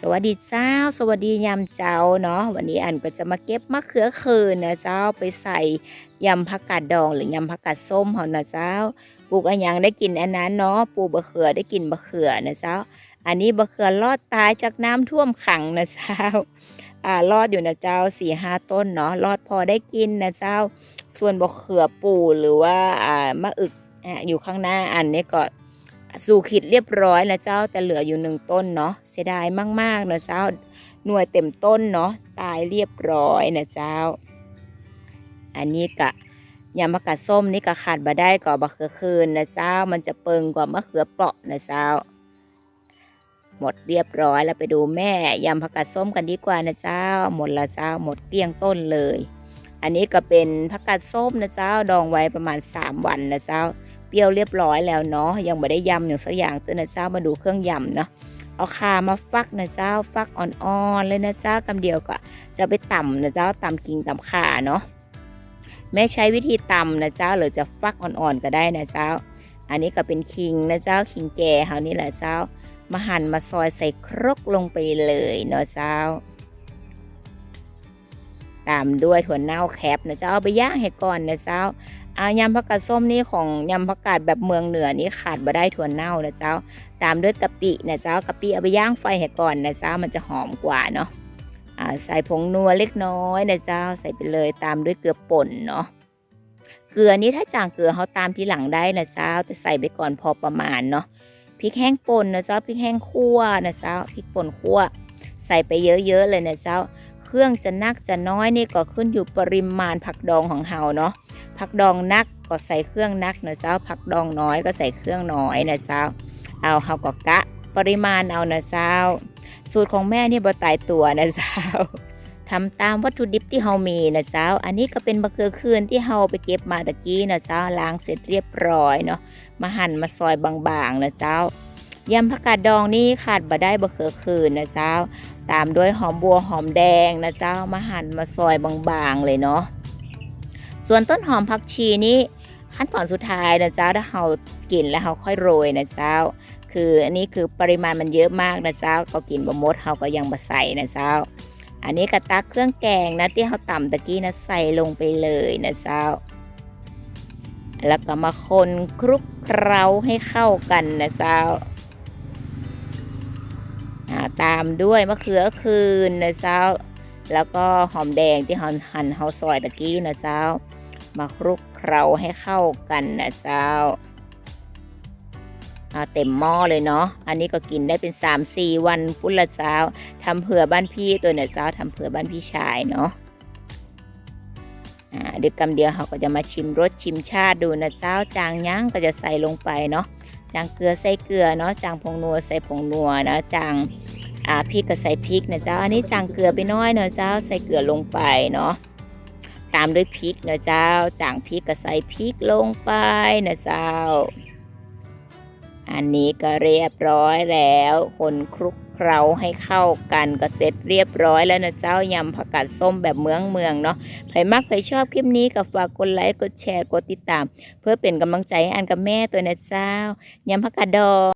สวัสดีเจ้า สวัสดียามเจ้าเนาะวันนี้อันก็จะมาเก็บมะเขือเคืนนะเจ้าไปใส่ยำผักกาดดองหรือยำผักกาดส้มเฮานะเจ้าปลูกอันยังได้กินอันนั้นเนาะปลูกบะเขือได้กินบะเขือนะเจ้า อันนี้บะเขือรอดตายจากน้ำท่วมขังนะเจ้าอ่ารอดอยู่นะเจ้าสี่ห้าต้นเนาะรอดพอได้กินนะเจ้า ส่วนบะเขือปูหรือว่าอ่ามะอึกอะอยู่ข้างหน้าอันนี้ก็ สู่ขิดเรียบร้อยนะเจ้าแต่เหลืออยู่หนึ่งต้นเนาะเสียดายมากๆนะเจ้าหน่วยเต็มต้นเนาะตายเรียบร้อยนะเจ้า อันนี้กะยำมะกะส้มนี่ก็ขาดบ่ได้ก็บะเขือคืนนะเจ้า มันจะเปิงกว่ามะเขือเปราะนะเจ้า หมดเรียบร้อยแล้วไปดูแม่ยำผักกาดส้มกันดีกว่านะเจ้า หมดละเจ้าหมดเกลี้ยงต้นเลย อันนี้ก็เป็นผักกาดส้มนะเจ้าดองไว้ประมาณ 3 วันนะเจ้า รี้ยวเรียบร้อยแล้วเนาะยังไม่ได้ยำอย่างสักอย่างตัวนะเจ้ามาดูเครื่องยำเนาะเอาคามาฟักนะเจ้าฟักอ่อนๆเลยนะเจ้ากำเดียวก็จะไปต่ำนะเจ้าต่ำคิงต่ำขาเนาะแม่ใช้วิธีต่ำนะเจ้าหรือจะฟักอ่อนๆก็ได้นะเจ้า อันนี้ก็เป็นคิงนะเจ้าคิงแก่เฮานี่แหละเจ้า มาหั่นมาซอยใส่ครกลงไปเลยเนาะเจ้าตามด้วยถั่วเน่าแคบนะเจ้าเอาไปย่างให้ก่อนนะเจ้า อายำผักกาดส้มนี่ของยำผักกาดแบบเมืองเหนือนี่ขาดบ่ได้ถั่วเน่านะเจ้า ตามด้วยกะปินะเจ้ากะปิเอาไปย่างไฟให้ก่อนนะเจ้ามันจะหอมกว่าเนาะใส่ผงนัวเล็กน้อยนะเจ้าใส่ไปเลยตามด้วยเกลือป่นเนาะเกลือนี้ถ้าจางเกลือเขาตามทีหลังได้นะเจ้าแต่ใส่ไปก่อนพอประมาณเนาะพริกแห้งป่นนะเจ้าพริกแห้งคั่วนะเจ้าพริกป่นคั่ว ใส่ไปเยอะๆเลยนะเจ้า เครื่องจะนักจะน้อยนี่ก็ขึ้นอยู่ปริมาณผักดองของเฮาเนาะ ผักดองนักก็ใส่เครื่องนักนะเจ้าผักดองน้อยก็ใส่เครื่องน้อยนะเจ้า เอาเฮาก็กะ ปริมาณเอานะเจ้า สูตรของแม่นี่บ่ตายตัวนะเจ้าทำตามวัตถุดิบที่เฮามีนะเจ้า อันนี้ก็เป็นมะเขือคืนที่เฮาไปเก็บมาตะกี้นะเจ้าล้างเสร็จเรียบร้อยเนาะมาหั่นมาซอยบางๆนะเจ้ายำผักกาดดองนี่ขาดบ่ได้บะเขือคืนนะเจ้า ตามด้วยหอมบัวหอมแดงนะเจ้ามาหั่นมาซอยบางๆเลยเนาะ ส่วนต้นหอมผักชีนี่ขั้นตอนสุดท้ายนะเจ้าถ้าเรากินแล้วเราค่อยโรยนะเจ้า คืออันนี้คือปริมาณมันเยอะมากนะเจ้า ก็กินบะมดเราก็ยังบะใส่นะเจ้า อันนี้กระตักเครื่องแกงนะที่เราต่ำตะกี้นะใส่ลงไปเลยนะเจ้า แล้วก็มาคนคลุกเคล้าให้เข้ากันนะเจ้าอ่าตามด้วยมะเขือคืนนะเจ้า แล้วก็หอมแดงที่หั่นหั่นเฮาซอยตะกี้นะเจ้า มาคลุกเคล้าให้เข้ากันนะเจ้าอ่าเต็มหม้อเลยเนาะ อันนี้ก็กินได้เป็น 3-4 วันพุ่นละเจ้าทำเผื่อบ้านพี่ตัวเนี่ยเจ้าทำเผื่อบ้านพี่ชายเนาะอ่าเดี๋ยวกำเดียวเขาก็จะมาชิมรสชิมชาติดูนะเจ้าจางยั้งก็จะใส่ลงไปเนาะจางเกลือใส่เกลือเนาะจางผงนัวใส่ผงนัวนะจางอ่าพริกก็ใส่พริกนะเจ้าอันนี้จางเกลือไปน้อยเนาะเจ้าใส่เกลือลงไปเนาะ ตามด้วยพริกนะเจ้าจางพริกก็ใส่พริกลงไปนะเจ้า อันนี้ก็เรียบร้อยแล้ว คนคลุกเคล้าให้เข้ากันก็เสร็จเรียบร้อยแล้วนะเจ้ายำผักกาดส้มแบบเมืองเมืองเนาะใครมักใครชอบคลิปนี้ก็ฝากกดไลค์กดแชร์กดติดตาม เพื่อเป็นกำลังใจให้อันกับแม่ตัวนะเจ้ายำผักกาดดอง